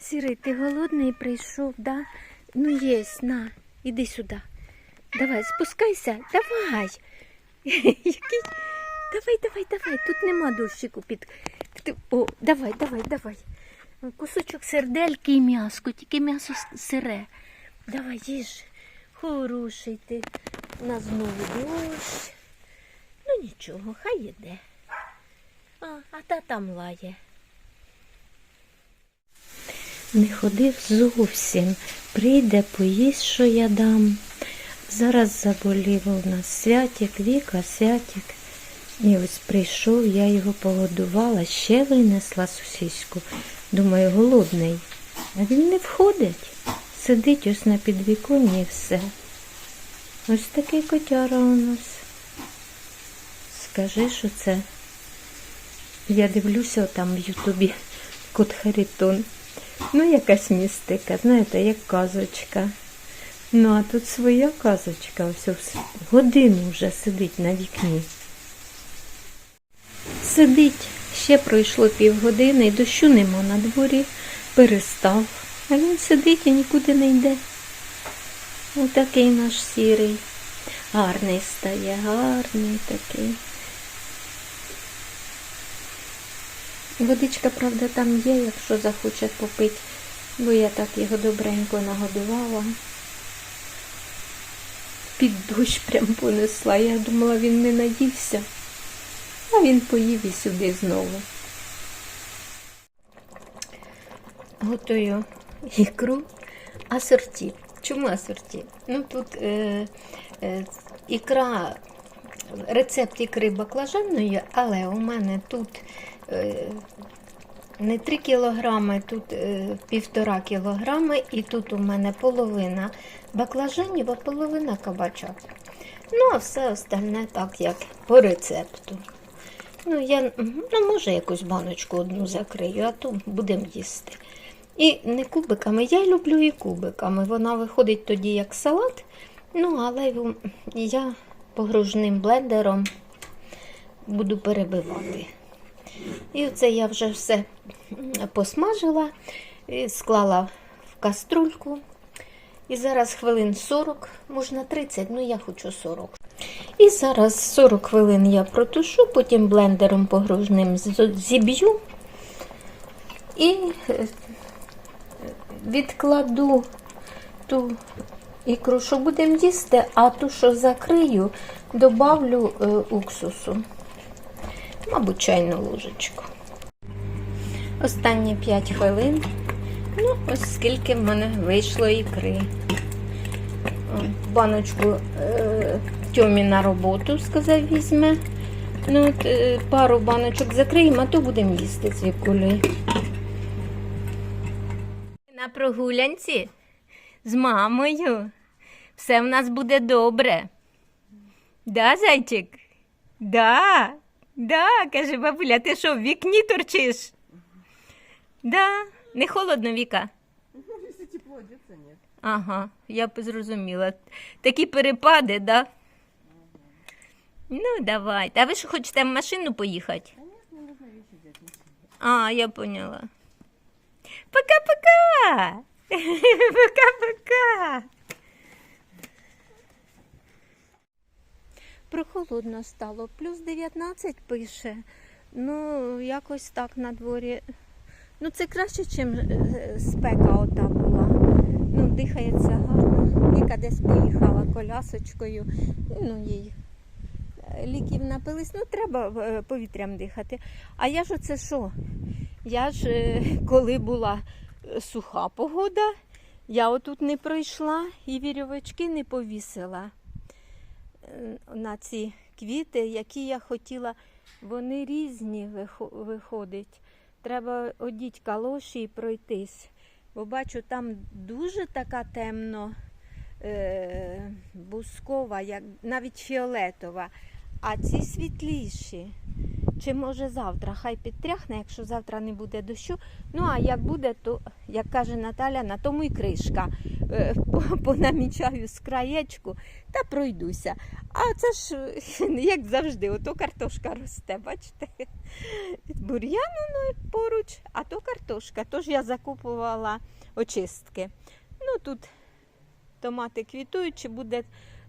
Сірий, ти голодний прийшов, да? Ну єсть, на, іди сюди. Давай, спускайся, давай. Який... Давай, давай, давай. Тут нема дощику під. О, давай, давай, давай. Кусочок сердельки і м'яско, тільки м'ясо сире. Давай, їж. Хороший ти. У нас знову дощ. Ну нічого, хай іде. А, а та там лає. Не ходив зовсім. Прийде, поїсть, що я дам. Зараз заболів у нас святик, Віка, святик. І ось прийшов, я його погодувала, ще винесла сусідську. Думаю, голодний. А він не входить. Сидить ось на підвіконні і все. Ось такий котяра у нас. Скажи, що це. Я дивлюся там в Ютубі кот Харитон. Ну, якась містика, знаєте, як казочка. Ну, а тут своя казочка, ось годину вже сидить на вікні. Сидить, ще пройшло півгодини, дощу нема на дворі, перестав. А він сидить і нікуди не йде. Отакий наш сірий. Гарний стає, гарний такий. Водичка, правда, там є, якщо захоче попити, бо я так його добренько нагодувала. Під дощ прям понесла. Я думала, він не наївся, а він поїв і сюди знову. Готую ікру асорті. Чому асорті? Ну тут е, е, ікра, рецепт ікри баклажанної, але у мене тут е, не 3 кілограми, тут е, півтора кілограми, і тут у мене половина баклажанів, а половина кабачок. Ну, а все остальне так, як по рецепту. Ну, я ну, може якусь баночку одну закрию, а то будемо їсти. І не кубиками. Я люблю і кубиками. Вона виходить тоді як салат. Ну, але я погружним блендером буду перебивати. І оце я вже все посмажила, склала в каструльку. І зараз хвилин 40, можна 30, ну я хочу 40. І зараз 40 хвилин я протушу, потім блендером погружним зіб'ю. І е, відкладу ту ікру, що будемо їсти, а ту, що закрию, добавлю е, уксусу. Мабуть, чайну ложечку. Останні 5 хвилин. Ну, ось скільки в мене вийшло ікри. Баночку е, Тьомі на роботу, сказав, візьме. Ну, от, е, пару баночок закриємо, а то будемо їсти з Вікулею. На прогулянці з мамою. Все в нас буде добре. Да, зайчик? Да, да, каже бабуля, ти що, в вікні торчиш? Да, не холодно, Віка. Тепло одеться. Ага, я б зрозуміла. Такі перепади, да? Ну, давайте. А ви що хочете в машину поїхати? Вещи взять. А, я поняла. Пока-пока! Пока-пока! Прохолодно стало, плюс 19 пише. Ну, якось так на дворі. Ну, це краще, ніж спека ота була. Ну, дихається гарно. Віка десь поїхала колясочкою. Ну, їй е, ліків напились. Ну, треба е, повітрям дихати. А я ж оце що? Я ж, е, коли була е, суха погода, я отут не пройшла і вірьовочки не повісила е, на ці квіти, які я хотіла. Вони різні виходять. Треба одіть калоші і пройтись. Бо бачу, там дуже така темно е, бускова, як навіть фіолетова, а ці світліші. Чи може завтра. Хай підтряхне, якщо завтра не буде дощу. Ну а як буде, то, як каже Наталя, на тому і кришка. Е, Понамічаю з краєчку та пройдуся. А це ж е, як завжди, ото картошка росте, бачите? Бур'ян воно поруч, а то картошка. Тож я закупувала очистки. Ну тут томати квітують, чи буде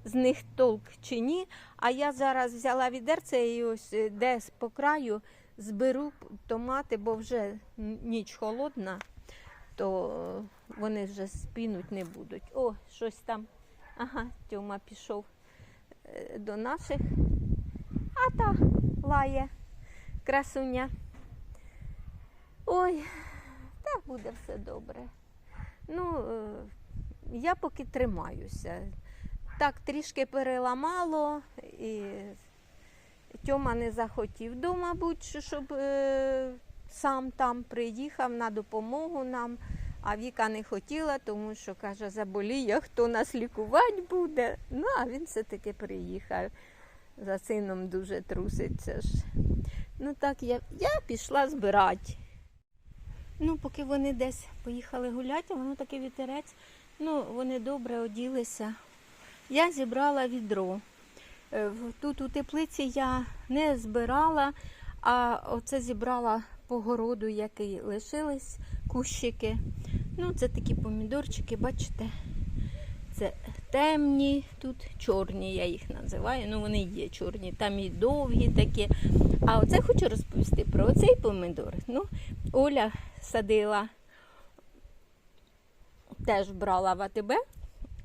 з них толк чи ні. А я зараз взяла відерце і ось е, десь по краю зберу томати, бо вже ніч холодна, то вони вже спінуть не будуть. О, щось там. Ага, Тьома пішов е, до наших. А та лає красуня. Ой, так буде все добре. Ну, е, я поки тримаюся. Так, трішки переламало, і Тьома не захотів вдома, мабуть, щоб е, сам там приїхав на допомогу нам. А Віка не хотіла, тому що каже, заболіє, хто нас лікувати буде. Ну, а він все-таки приїхав. За сином дуже труситься ж. Ну так, я, я пішла збирати. Ну, поки вони десь поїхали гуляти, воно таке вітерець. Ну, вони добре оділися. Я зібрала відро. Е, Тут у теплиці я не збирала, а оце зібрала по городу, який лишились кущики. Ну, це такі помідорчики, бачите? Це темні, тут чорні, я їх називаю. Ну, вони є чорні, там і довгі такі. А оце хочу розповісти про оцей помідор. Ну, Оля садила, теж брала в АТБ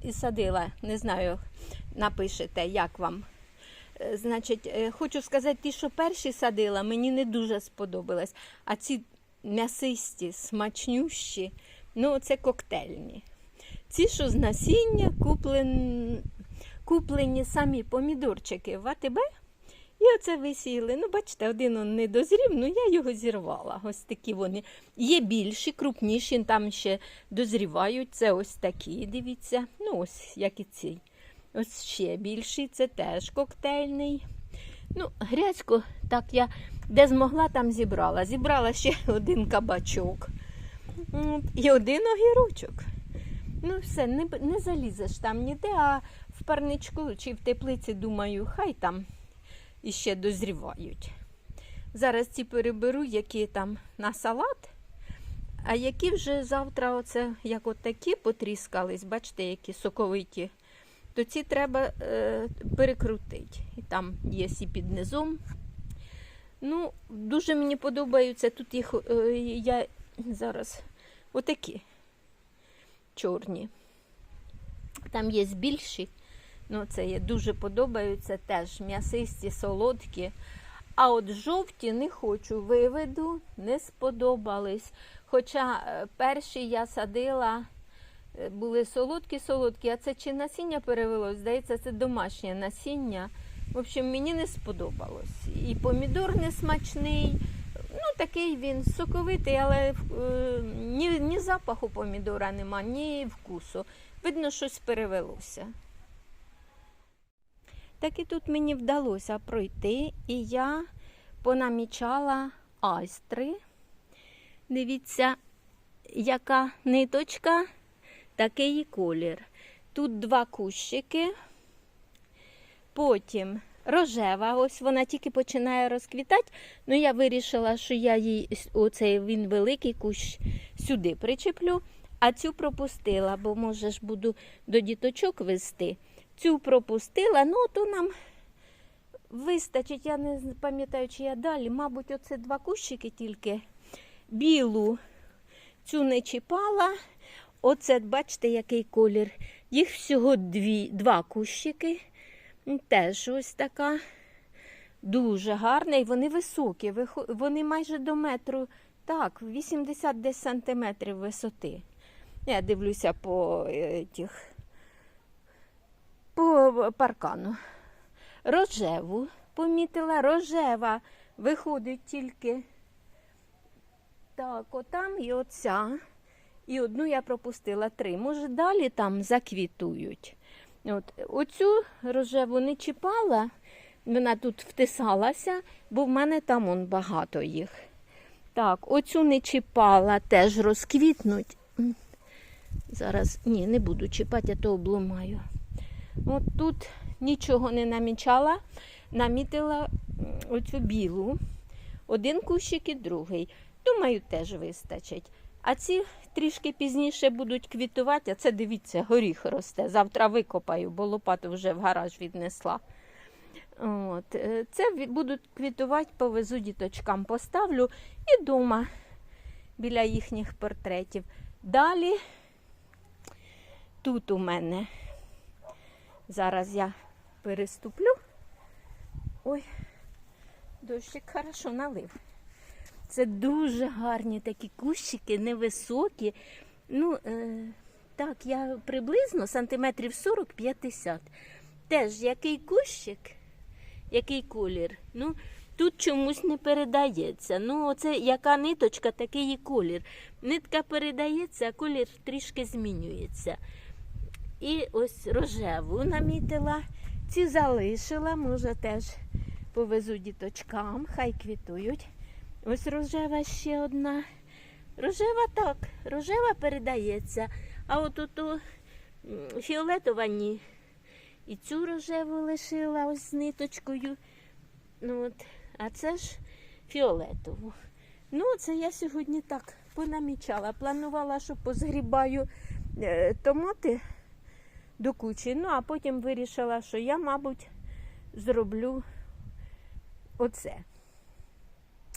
і садила. Не знаю, напишете, як вам. Е, Значить, е, хочу сказати, ті, що перші садила, мені не дуже сподобалось. А ці м'ясисті, смачнющі, ну, це коктейльні. Ці, що з насіння, куплен... куплені самі помідорчики в АТБ. І оце висіли. Ну, бачите, один он не дозрів, ну я його зірвала. Ось такі вони. Є більші, крупніші, там ще дозрівають. Це ось такі, дивіться. Ну, ось як і ці. Ось ще більший, це теж коктейльний. Ну, грязько, так я де змогла, там зібрала. Зібрала ще один кабачок і один огірочок. Ну, все, не, не залізеш там ніде, а в парничку чи в теплиці, думаю, хай там іще дозрівають. Зараз ці переберу, які там на салат, а які вже завтра, оце, як от такі потріскались, бачите, які соковиті, то ці треба е, перекрутити. І там є і під низом. Ну, дуже мені подобаються тут їх, е, я зараз отакі чорні. Там є більші. Ну, це є дуже подобаються теж м'ясисті, солодкі. А от жовті не хочу, виведу, не сподобались. Хоча е, перші я садила, е, були солодкі-солодкі, а це чи насіння перевелось, здається, це домашнє насіння. В общем, мені не сподобалось. І помідор не смачний. Ну, такий він соковитий, але е, ні, ні запаху помідора нема, ні вкусу. Видно, щось перевелося. Так і тут мені вдалося пройти, і я понамічала айстри. Дивіться, яка ниточка, такий колір. Тут два кущики, потім рожева, ось вона тільки починає розквітати. Ну, я вирішила, що я їй оцей він великий кущ сюди причеплю, а цю пропустила, бо може ж буду до діточок вести. Цю пропустила, ну то нам вистачить, я не пам'ятаю, чи я далі. Мабуть, оце два кущики тільки. Білу цю не чіпала. Оце, бачите, який колір. Їх всього дві, два кущики. Теж ось така. Дуже гарна. І вони високі. Вони майже до метру. Так, 80 десь сантиметрів висоти. Я дивлюся по е, тих по паркану. Рожеву помітила, рожева виходить тільки так, отам і оця. І одну я пропустила три. Може, далі там заквітують. От, оцю рожеву не чіпала, Вона тут втисалася, бо в мене там он багато їх. Так, оцю не чіпала, теж розквітнуть. Зараз ні, не буду чіпати, а то обламаю. От тут нічого не намічала, намітила оцю білу. Один кущик і другий. Думаю, теж вистачить. А ці трішки пізніше будуть квітувати, а це дивіться, горіх росте. Завтра викопаю, бо лопату вже в гараж віднесла. От. е, Це будуть квітувати, повезу діточкам, поставлю і вдома біля їхніх портретів. Далі тут у мене. Зараз я переступлю. Ой, дощик хорошо налив. Це дуже гарні такі кущики, невисокі. Ну, е, так, я приблизно сантиметрів 40-50. Теж який кущик, який колір. Ну, тут чомусь не передається. Ну, оце яка ниточка, такий і колір. Нитка передається, а колір трішки змінюється. І ось рожеву намітила. Ці залишила, може теж повезу діточкам, хай квітують. Ось рожева ще одна. Рожева так, рожева передається, а от ото фіолетова ні. І цю рожеву лишила ось з ниточкою. Ну, от, а це ж фіолетову. Ну, це я сьогодні так понамічала. Планувала, що позгрібаю е, томати до кучі. Ну, а потім вирішила, що я, мабуть, зроблю оце.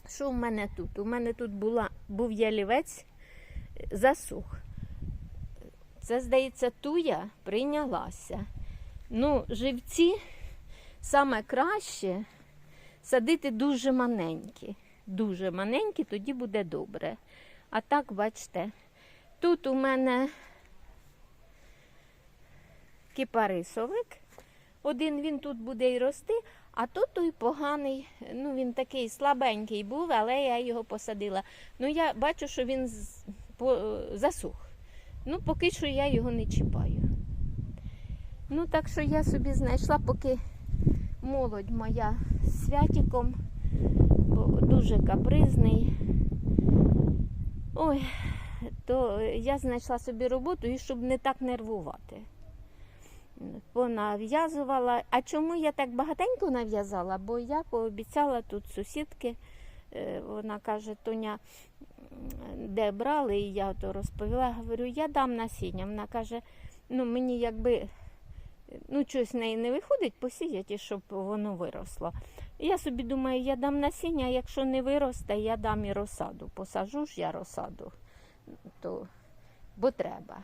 Що в мене тут? У мене тут була, був ялівець, засух. Це, здається, туя прийнялася. Ну, живці саме краще садити дуже маленькі. Дуже маленькі, тоді буде добре. А так, бачите, тут у мене кипарисовик. Один він тут буде і рости, а тут той поганий, ну він такий слабенький був, але я його посадила. Ну я бачу, що він засух. Ну, поки що я його не чіпаю. Ну, так що я собі знайшла, поки молодь моя з святіком, бо дуже капризний. Ой, то я знайшла собі роботу і щоб не так нервувати. Понав'язувала. А чому я так багатенько нав'язала? Бо я пообіцяла тут сусідки, е, вона каже, Тоня, де брали, і я то розповіла, говорю, я дам насіння. Вона каже, ну мені якби ну, щось в неї не виходить посіяти, щоб воно виросло. Я собі думаю, я дам насіння, а якщо не виросте, я дам і розсаду. Посажу ж я розсаду, то, бо треба.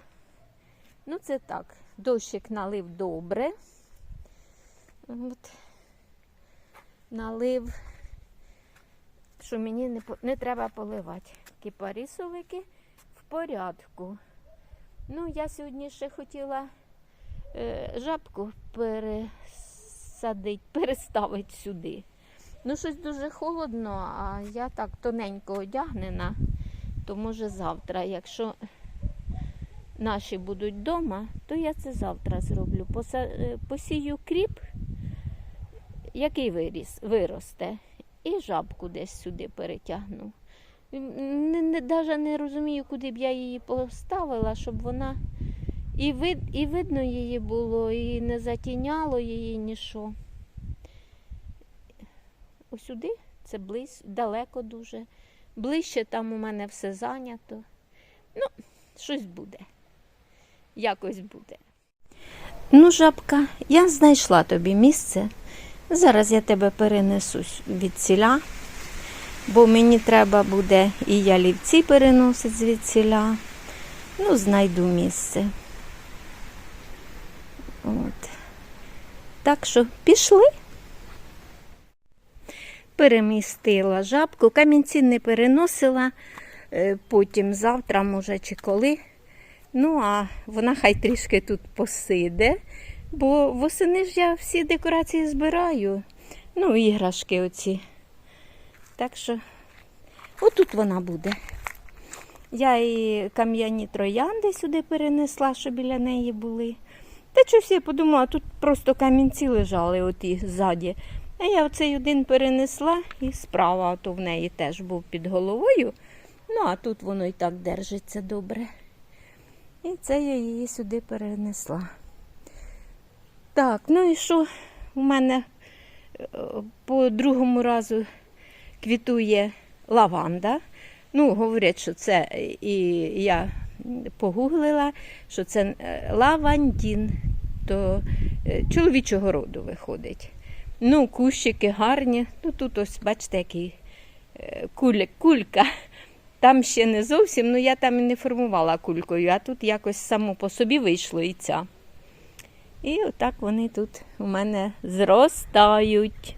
Ну, це так. Дощик налив добре. От. Налив, що мені не, не треба поливати. Кипарисовики в порядку. Ну, я сьогодні ще хотіла е, жабку пересадити, переставити сюди. Ну, щось дуже холодно, а я так тоненько одягнена, то може завтра, якщо наші будуть вдома, то я це завтра зроблю. Е, Посію кріп, який виріс, виросте, і жабку десь сюди перетягну. Не, не, розумію, куди б я її поставила, щоб вона і, вид, і видно її було, і не затіняло її ніщо. Ось сюди, це близь, далеко дуже. Ближче там у мене все зайнято. Ну, щось буде. Якось буде. Ну, жабка, я знайшла тобі місце. Зараз я тебе перенесу с- від ціля, бо мені треба буде і ялівці переносити звідсіля. Ну, знайду місце. От. Так що пішли. Перемістила жабку, камінці не переносила, е, потім завтра, може, чи коли. Ну, а вона хай трішки тут посиде, бо восени ж я всі декорації збираю. Ну, іграшки оці. Так що, отут вона буде. Я і кам'яні троянди сюди перенесла, що біля неї були. Та щось я подумала, тут просто камінці лежали оті ззаді. А я оцей один перенесла і справа, то в неї теж був під головою. Ну, а тут воно і так держиться добре. І це я її сюди перенесла. Так, ну і що у мене е, по другому разу квітує лаванда. Ну, говорять, що це і я погуглила, що це е, лавандін, то е, чоловічого роду виходить. Ну, кущики гарні. Ну, тут ось, бачите, який е, кулька. Там ще не зовсім, ну я там і не формувала кулькою, а тут якось само по собі вийшло і ця. І отак вони тут у мене зростають.